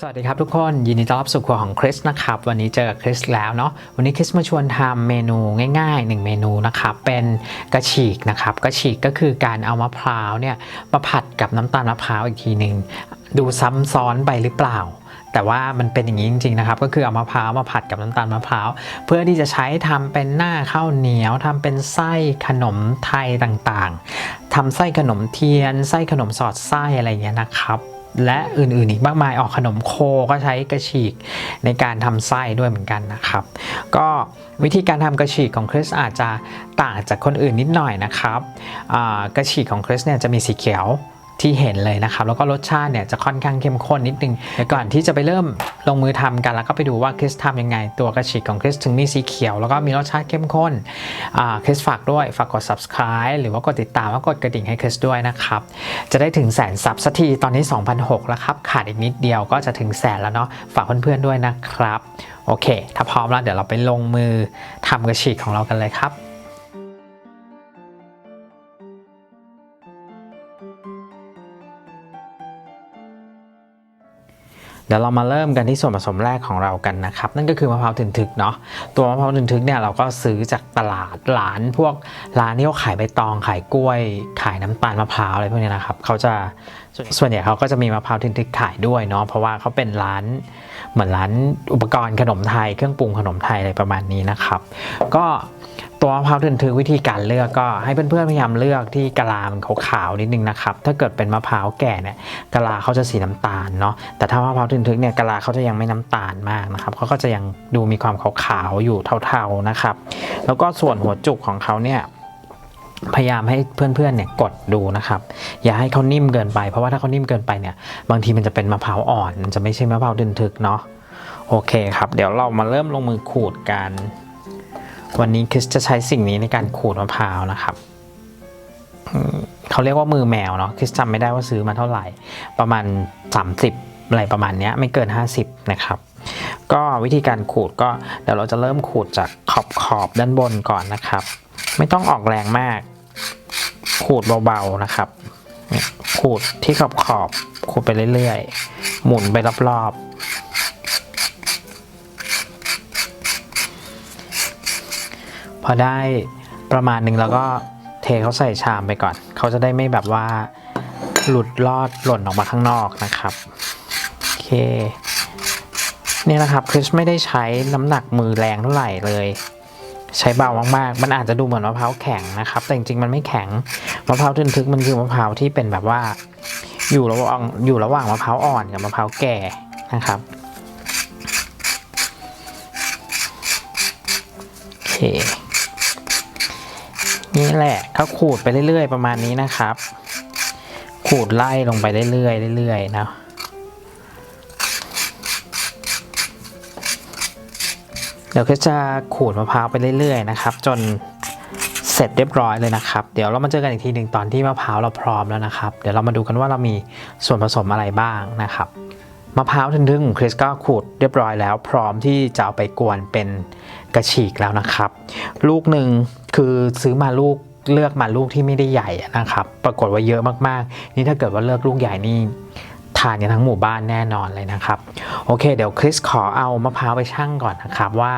สวัสดีครับทุกคนยินดีต้อนรับสู่ครัวของคริสนะครับวันนี้เจอกับคริสแล้วเนาะวันนี้คริสมาชวนทำเมนูง่ายๆ 1 เมนูนะครับเป็นกระฉีกนะครับกระฉีกก็คือการเอามะพร้าวเนี่ยมาผัดกับน้ำตาลมะพร้าวอีกทีหนึ่งดูซ้ำซ้อนไปหรือเปล่า แต่ว่ามันเป็นอย่างนี้จริงๆนะครับก็คือเอามะพร้าวมาผัดกับน้ำตาลมะพร้าวเพื่อที่จะใช้ทำเป็นหน้าข้าวเหนียวทำเป็นไส้ขนมไทยต่างๆทำไส้ขนมเทียน ไส้ขนมสอดไส้อะไรเงี้ยนะครับ และอื่นๆอีกมากมายออกขนมโคก็ใช้กระฉีกในการทำไส้ด้วยเหมือนกันนะครับ ก็วิธีการทำกระฉีกของคริสอาจจะต่างจากคนอื่นนิดหน่อยนะครับกระฉีกของคริสเนี่ยจะมีสีเขียว ที่เห็นเลยนะครับ แล้วก็รสชาติเนี่ยจะค่อนข้างเข้มข้นนิดนึงเดี๋ยวก่อนที่จะไปเริ่มลงมือทำกันแล้วก็ไปดูว่าคริสทำยังไง ตัวกระฉีกของคริสถึงมีสีเขียว แล้วก็มีรสชาติเข้มข้นคริสฝากด้วยฝากกด subscribe หรือว่ากดติดตามแล้วกดกระดิ่งให้คริสด้วยนะครับ จะได้ถึงแสนซับสักทีตอนนี้ 2,006แล้วครับขาดอีกนิดเดียวก็จะถึงแสนแล้วเนาะฝากเพื่อนๆด้วยนะครับโอเค ถ้าพร้อมแล้วเดี๋ยวเราไปลงมือทำกระฉีกของเรากันเลยครับ เดี๋ยวเรามาเริ่มกันที่ส่วนผสมแรกของเรากันนะครับ นั่นก็คือมะพร้าวถึงทึกเนาะตัวมะพร้าวถึงทึกเนี่ยเราก็ซื้อจากตลาดร้านพวกร้านที่เขาขายใบตองขายกล้วย ขายน้ำตาลมะพร้าวอะไรพวกนี้นะครับเขาจะส่วนใหญ่เขาก็จะมีมะพร้าวถึงทึกขายด้วยเนาะเพราะว่าเขาเป็นร้านเหมือนร้านอุปกรณ์ขนมไทยเครื่องปรุงขนมไทยอะไรประมาณนี้นะครับ ก็ ตัวมะพร้าวถึงทึกวิธีการเลือกก็ให้เพื่อนๆพยายามเลือกที่กะลามันขาวๆนิดนึงนะครับถ้าเกิดเป็นมะพร้าวแก่เนี่ยกะลาเขาจะสีน้ำตาลเนาะแต่ถ้ามะพร้าวทึกเนี่ยกะลาเขาจะยังไม่น้ำตาลมากนะครับเขาก็จะยังดูมีความขาวๆอยู่เทาๆนะครับ แล้วก็ส่วนหัวจุกของเขาเนี่ยพยายามให้เพื่อนๆเนี่ยกดดูนะครับ อย่าให้เขานิ่มเกินไป เพราะว่าถ้าเขานิ่มเกินไปเนี่ยบางทีมันจะเป็นมะพร้าวอ่อนมันจะไม่ใช่มะพร้าวทึกเนาะโอเคครับ เดี๋ยวเรามาเริ่มลงมือขูดกัน วันนี้คริสจะใช้สิ่งนี้ในการขูดมะพร้าวนะครับเขาเรียกว่ามือแมวเนาะคริสจำไม่ได้ว่าซื้อมาเท่าไหร่ ประมาณ 30อะไรประมาณเนี้ยไม่เกิน 50 นะครับ ก็วิธีการขูดก็เดี๋ยวเราจะเริ่มขูดจากขอบขอบด้านบนก่อนนะครับ ไม่ต้องออกแรงมาก ขูดเบาๆนะครับขูดที่ขอบขอบขูดไปเรื่อยๆ หมุนไปรอบๆ พอได้ประมาณหนึ่งแล้วก็เทเขาใส่ชามไปก่อน เขาจะได้ไม่แบบว่าหลุดลอดหล่นออกมาข้างนอกนะครับ โอเคเนี่ยนะครับคริสไม่ได้ใช้น้ำหนักมือแรงเท่าไหร่เลย ใช้เบามากๆ มันอาจจะดูเหมือนมะพร้าวแข็งนะครับ แต่จริงๆมันไม่แข็งมะพร้าวทึนๆมันคือมะพร้าวที่เป็นแบบว่า อยู่ระหว่างอยู่ระหว่างมะพร้าวอ่อนกับมะพร้าวแก่นะครับโอเค นี่แหละเขาขูดไปเรื่อยๆ ประมาณนี้นะครับ ขูดไล่ลงไปเรื่อยๆเรื่อยๆนะเดี๋ยวก็จะขูดมะพร้าวไปเรื่อยๆนะครับ จนเสร็จเรียบร้อยเลยนะครับ เดี๋ยวเรามาเจอกันอีกทีหนึ่งตอนที่มะพร้าวเราพร้อมแล้วนะครับ เดี๋ยวเรามาดูกันว่าเรามีส่วนผสมอะไรบ้างนะครับมะพร้าวทึนๆของคริสก็ขูดเรียบร้อยแล้ว พร้อมที่จะเอาไปกวนเป็น กระฉีกแล้วนะครับ ลูกหนึ่งคือซื้อมาลูกเลือกมาลูกที่ไม่ได้ใหญ่นะครับ ปรากฏว่าเยอะมากๆ นี่ถ้าเกิดว่าเลือกลูกใหญ่นี่ทานกันทั้งหมู่บ้านแน่นอนเลยนะครับ โอเค เดี๋ยวคริสขอเอามะพร้าวไปชั่งก่อนนะครับ ว่า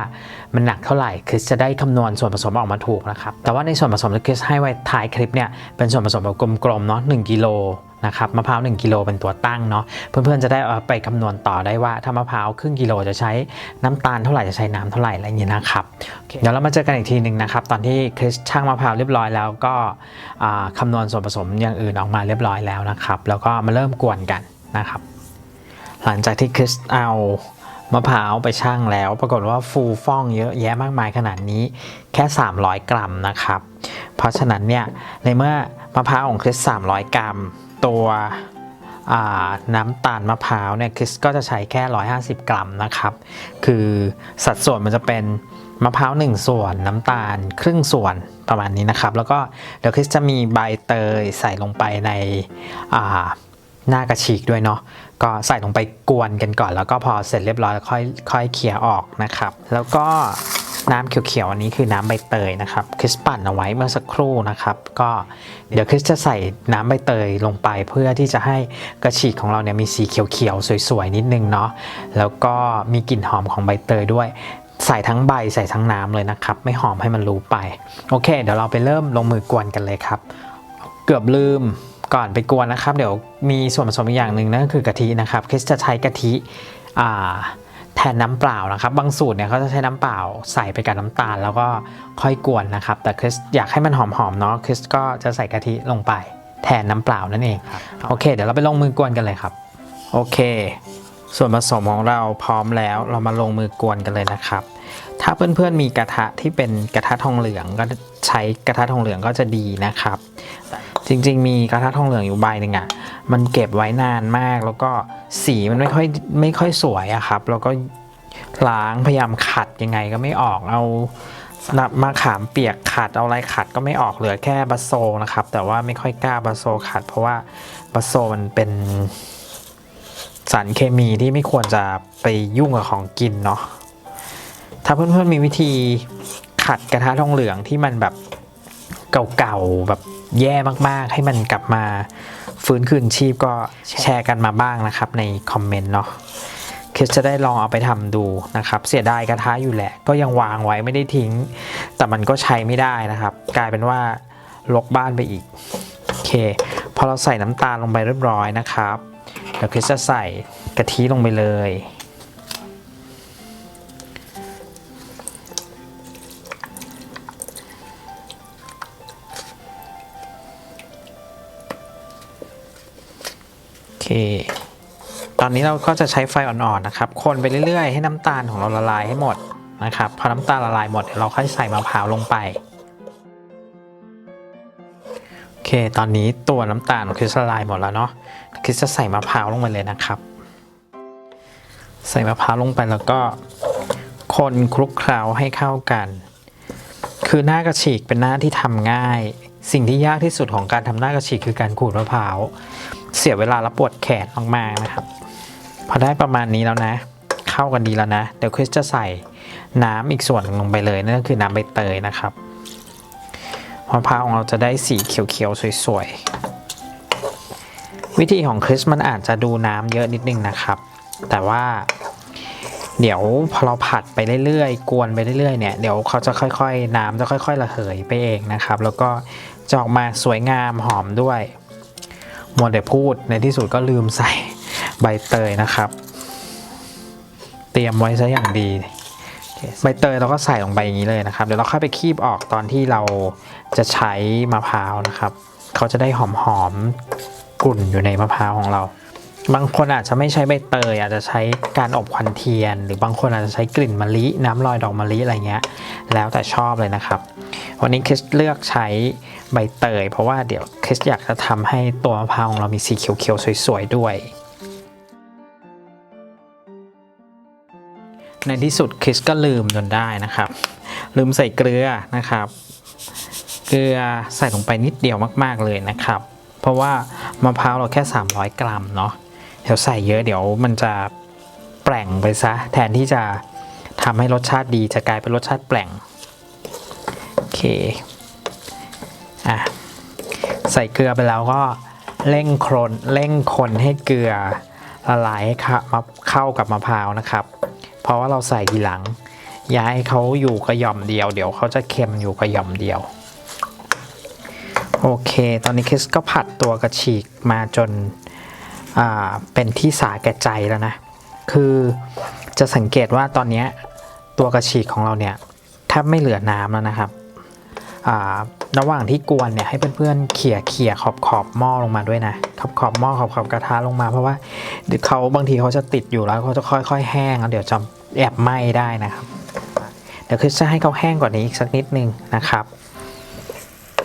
มันหนักเท่าไหร่คริสจะได้คำนวณส่วนผสมออกมาถูกนะครับ แต่ว่าในส่วนผสมที่คริสให้ไว้ท้ายคลิปเนี่ยเป็นส่วนผสมแบบกลมๆเนาะ1กิโล นะครับมะพร้าว1กิโลเป็นตัวตั้งเนาะเพื่อนๆจะได้เอาไปคำนวณต่อได้ว่าถ้ามะพร้าวครึ่งกิโลจะใช้น้ำตาลเท่าไหร่จะใช้น้ำเท่าไหร่อะไรอย่างเงี้ยนะครับโอเคเดี๋ยวเรามาเจอกันอีกทีหนึ่งนะครับ ตอนที่คริสชั่งมะพร้าวเรียบร้อยแล้วก็อ่าคำนวณส่วนผสมอย่างอื่นออกมาเรียบร้อยแล้วนะครับ แล้วก็มาเริ่มกวนกันนะครับ หลังจากที่คริสเอามะพร้าวไปชั่งแล้ว ปรากฏว่าฟูฟ่องเยอะแยะมากมายขนาดนี้แค่ 300 กรัมนะครับ เพราะฉะนั้นเนี่ยในเมื่อมะพร้าวของคริส300 กรัม ตัวน้ำตาลมะพร้าวเนี่ยคริสก็จะใช้แค่ 150 กรัมนะครับ คือสัดส่วนมันจะเป็นมะพร้าว1ส่วนน้ำตาลครึ่งส่วนประมาณนี้นะครับ แล้วก็เดี๋ยวคริสจะมีใบเตยใส่ลงไปในหน้ากระฉีกด้วยเนาะก็ใส่ลงไปกวนกันก่อน แล้วก็พอเสร็จเรียบร้อยค่อยค่อยเขี่ยออกนะครับ แล้วก็ น้ำเขียวๆอันนี้คือน้ำใบเตยนะครับคริสปั่นเอาไว้เมื่อสักครู่นะครับ ก็เดี๋ยวคริสจะใส่น้ำใบเตยลงไปเพื่อที่จะให้กระฉีกของเราเนี่ยมีสีเขียวๆสวยๆนิดนึงเนาะแล้วก็มีกลิ่นหอมของใบเตยด้วยใส่ทั้งใบใส่ทั้งน้ำเลยนะครับ ไม่หอมให้มันรู้ไป โอเค เดี๋ยวเราไปเริ่มลงมือกวนกันเลยครับ เกือบลืมก่อนไปกวนนะครับ เดี๋ยวมีส่วนผสมอีกอย่างหนึ่งนั่นก็คือกะทินะครับคริสจะใช้กะทิอ่า แทนน้ำเปล่านะครับ บางสูตรเนี่ยเขาจะใช้น้ำเปล่าใส่ไปกับน้ำตาล แล้วก็ค่อยกวนนะครับ แต่คริสอยากให้มันหอมๆเนาะคริสก็จะใส่กะทิลงไป แทนน้ำเปล่านั่นเองครับโอเค เดี๋ยวเราไปลงมือกวนกันเลยครับ โอเค ส่วนผสมของเราพร้อมแล้ว เรามาลงมือกวนกันเลยนะครับ ถ้าเพื่อนๆมีกระทะที่เป็นกระทะทองเหลืองก็ใช้กระทะทองเหลืองก็จะดีนะครับ จริงๆ มีกระทะทองเหลืองอยู่ใบหนึ่งอะ่ะ มันเก็บไว้นานมากแล้วก็ สีมันไม่ค่อยไม่ค่อยสวยอะครับ แล้วก็ล้างพยายามขัดยังไงก็ไม่ออกเอาน้ำมะขามเปียกขัดเอาอะไรขัดก็ไม่ออกเหลือแค่บัสโซนะครับ แต่ว่าไม่ค่อยกล้าบัสโซขัด เพราะว่าบัสโซมันเป็นสารเคมีที่ไม่ควรจะไปยุ่งกับของกินเนาะถ้าเพื่อนๆมีวิธีขัดกระทะทองเหลืองที่มันแบบเก่าๆแบบแย่มากๆ ให้มันกลับมา ฟื้นคืนชีพก็แชร์กันมาบ้างนะครับในคอมเมนต์เนาะคสจะได้ลองเอาไปทำดูนะครับ เสียดายกระทะอยู่แหละ ก็ยังวางไว้ไม่ได้ทิ้ง แต่มันก็ใช้ไม่ได้นะครับ กลายเป็นว่าลกบ้านไปอีก โอเค พอเราใส่น้ำตาลลงไปเรียบร้อยนะครับ เดี๋ยวคริสจะใส่กะทิลงไปเลย ตอนนี้เราก็จะใช้ไฟอ่อนๆนะครับ คนไปเรื่อยๆ ให้น้ำตาลของเราละลายให้หมดนะครับ พอน้ำตาลละลายหมดเดี๋ยวเราค่อยใส่มะพร้าวลงไป โอเค ตอนนี้ตัวน้ำตาลของคริสละลายหมดแล้วเนาะ คริสจะใส่มะพร้าวลงไปเลยนะครับ ใส่มะพร้าวลงไปแล้วก็ คนคลุกเคล้าให้เข้ากัน คือหน้ากระฉีกเป็นหน้าที่ทำง่าย สิ่งที่ยากที่สุดของการทำหน้ากระฉีกคือการขูดมะพร้าว เสียเวลาและปวดแขนมากๆนะครับ พอได้ประมาณนี้แล้วนะ เข้ากันดีแล้วนะ เดี๋ยวคริสจะใส่น้ำอีกส่วนหนึ่งลงไปเลยนั่นก็คือน้ำใบเตยนะครับมะพร้าวของเราจะได้สีเขียวๆสวยๆ วิธีของคริสมันอาจจะดูน้ำเยอะนิดนึงนะครับ แต่ว่าเดี๋ยวพอเราผัดไปเรื่อยๆ กวนไปเรื่อยๆเนี่ยเดี๋ยวเขาจะค่อยๆ น้ำจะค่อยๆ ระเหยไปเองนะครับ แล้วก็จะออกมาสวยงามหอมด้วย มัวแต่พูดในที่สุดก็ลืมใส่ใบเตยนะครับ เตรียมไว้ซะอย่างดีใบเตยเราก็ใส่ลงไปอย่างนี้เลยนะครับ เดี๋ยวเราค่อยไปคีบออกตอนที่เราจะใช้มะพร้าวนะครับ เขาจะได้หอมๆกลุ่นอยู่ในมะพร้าวของเรา บางคนอาจจะไม่ใช้ใบเตยอาจจะใช้การอบควันเทียน หรือบางคนอาจจะใช้กลิ่นมะลิน้ำลอยดอกมะลิอะไรเงี้ย แล้วแต่ชอบเลยนะครับ วันนี้คริสเลือกใช้ใบเตย เพราะว่าเดี๋ยวคริสอยากจะทำให้ตัวมะพร้าวของเรามีสีเขียวๆสวยๆด้วยในที่สุดคริสก็ลืมจนได้นะครับ ลืมใส่เกลือนะครับ เกลือใส่ลงไปนิดเดียวมาก ๆ เลยนะครับ เพราะว่ามะพร้าวเราแค่ 300 กรัมเนาะ ดี๋ยวใส่เยอะเดี๋ยวมันจะแปลงไปซะ แทนที่จะทำให้รสชาติดีจะกลายเป็นรสชาติแปลงโอเคอะใส่เกลือไปแล้วก็เร่งครนเร่งคนให้เกลือละลายให้เข้ามาเข้ากับมะพร้าวนะครับ เพราะว่าเราใส่ทีหลังอย่าให้เขาอยู่กระหย่อมเดียว เดี๋ยวเขาจะเค็มอยู่กระหย่อมเดียว โอเค ตอนนี้คริสก็ผัดตัวกระฉีกมาจน เป็นที่สาแก่ใจแล้วนะ คือจะสังเกตว่าตอนนี้ตัวกระฉีกของเราเนี่ยแทบไม่เหลือน้ำแล้วนะครับระหว่างที่กวนเนี่ยให้เพื่อนๆเขี่ยเขี่ยขอบขอบหม้อลงมาด้วยนะขอบขอบหม้อขอบขอบกระทะลงมา เพราะว่าเดี๋ยวเขาบางทีเขาจะติดอยู่แล้วเขาจะค่อย ๆ แห้งแล้วเดี๋ยวจะแอบไหม้ได้นะครับ เดี๋ยวคริสจะให้เขาแห้งกว่านี้อีกสักนิดนึงนะครับ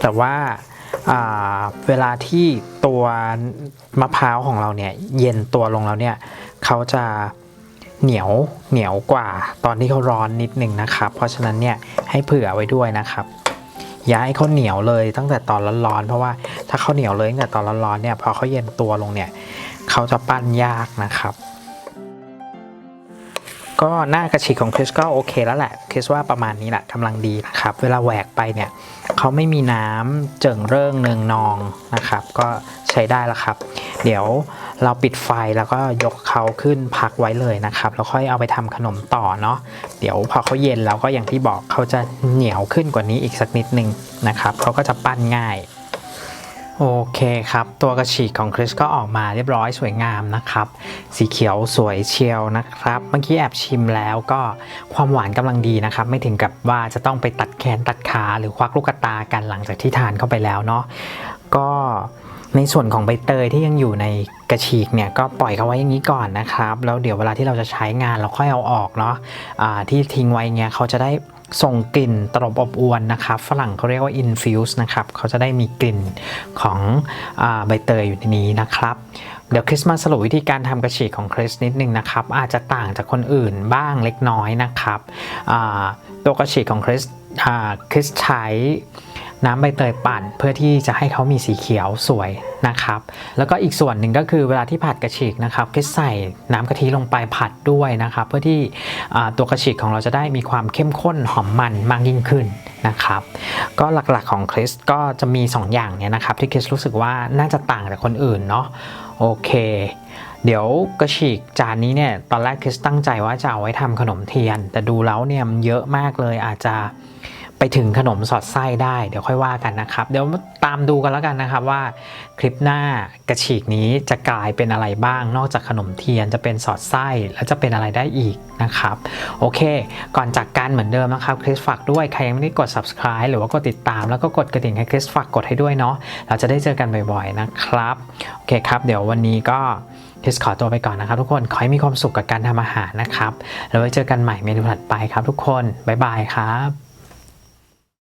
แต่ว่า เวลาที่ตัวมะพร้าวของเราเนี่ยเย็นตัวลงแล้วเนี่ยเขาจะเหนียวเหนียวกว่าตอนที่เขาร้อนนิดนึงนะครับ เพราะฉะนั้นเนี่ยให้เผื่อไว้ด้วยนะครับอย่าให้เขาเหนียวเลยตั้งแต่ตอนร้อนๆเพราะว่าถ้าเขาเหนียวเลยตั้งแต่ตอนร้อนๆเนี่ยพอเขาเย็นตัวลงเนี่ยเขาจะปั้นยากนะครับ ก็หน้ากระฉีกของคริสก็โอเคแล้วแหละคริสว่าประมาณนี้แหละกำลังดีนะครับ เวลาแหวกไปเนี่ยเขาไม่มีน้ำเจิ่งเริ่งเนืองนองนะครับ ก็ใช้ได้แล้วครับ เดี๋ยวเราปิดไฟแล้วก็ยกเขาขึ้นพักไว้เลยนะครับ แล้วค่อยเอาไปทำขนมต่อเนาะเดี๋ยวพอเขาเย็นแล้วก็อย่างที่บอกเขาจะเหนียวขึ้นกว่านี้อีกสักนิดนึงนะครับเขาก็จะปั้นง่าย โอเคครับ ตัวกระฉีกของคริสก็ออกมาเรียบร้อยสวยงามนะครับ สีเขียวสวยเชียวนะครับ เมื่อกี้แอบชิมแล้วก็ความหวานกำลังดีนะครับ ไม่ถึงกับว่าจะต้องไปตัดแขนตัดขาหรือควักลูกตากันหลังจากที่ทานเข้าไปแล้วเนาะก็ในส่วนของใบเตยที่ยังอยู่ในกระฉีกเนี่ยก็ปล่อยเขาไว้อย่างนี้ก่อนนะครับ แล้วเดี๋ยวเวลาที่เราจะใช้งานเราค่อยเอาออกเนาะะที่ทิ้งไว้เงี้ยเขาจะได้ ส่งกลิ่นตลบอบอวนนะครับ ฝรั่งเขาเรียกว่า infuse นะครับเขาจะได้มีกลิ่นของอใบเตยอยู่ในนี้นะครับเดี๋ยวคริสมาสรุปวิธีการทำกระฉีกของคริสนิดนึงนะครับ อาจจะต่างจากคนอื่นบ้างเล็กน้อยนะครับตัวกระฉีกของคริสคริสใช้ น้ำใบเตยปั่น เพื่อที่จะให้เขามีสีเขียวสวยนะครับ แล้วก็อีกส่วนหนึ่งก็คือเวลาที่ผัดกระฉีกนะครับคริสใส่น้ำกะทิลงไปผัดด้วยนะครับ เพื่อที่ตัวกระฉีกของเราจะได้มีความเข้มข้นหอมมันมากยิ่งขึ้นนะครับ ก็หลักๆของคริสก็จะมี 2 อย่างเนี่ยนะครับ ที่คริสรู้สึกว่าน่าจะต่างจากคนอื่นเนาะโอเค เดี๋ยวกระฉีกจานนี้เนี่ยตอนแรกคริสตั้งใจว่าจะเอาไว้ทำขนมเทียน แต่ดูแล้วเนี่ยมันเยอะมากเลยอาจจะ ไปถึงขนมสอดไส้ได้เดี๋ยวค่อยว่ากันนะครับ เดี๋ยวตามดูกันแล้วกันนะครับว่าคลิปหน้ากระฉีกนี้จะกลายเป็นอะไรบ้าง นอกจากขนมเทียนจะเป็นสอดไส้แล้วจะเป็นอะไรได้อีกนะครับโอเค ก่อนจากกันเหมือนเดิมนะครับคริสฝากด้วยใครยังไม่ได้กด subscribe หรือว่ากดติดตาม แล้วก็กดกระดิ่งให้คริสฝากกดให้ด้วยเนาะเราจะได้เจอกันบ่อยๆนะครับโอเคครับ เดี๋ยววันนี้ก็คริสขอตัวไปก่อนนะครับทุกคนขอให้มีความสุขกับการทำอาหารนะครับแล้วไว้เจอกันใหม่เมนูถัดไปครับทุกคนบ๊ายบายครับ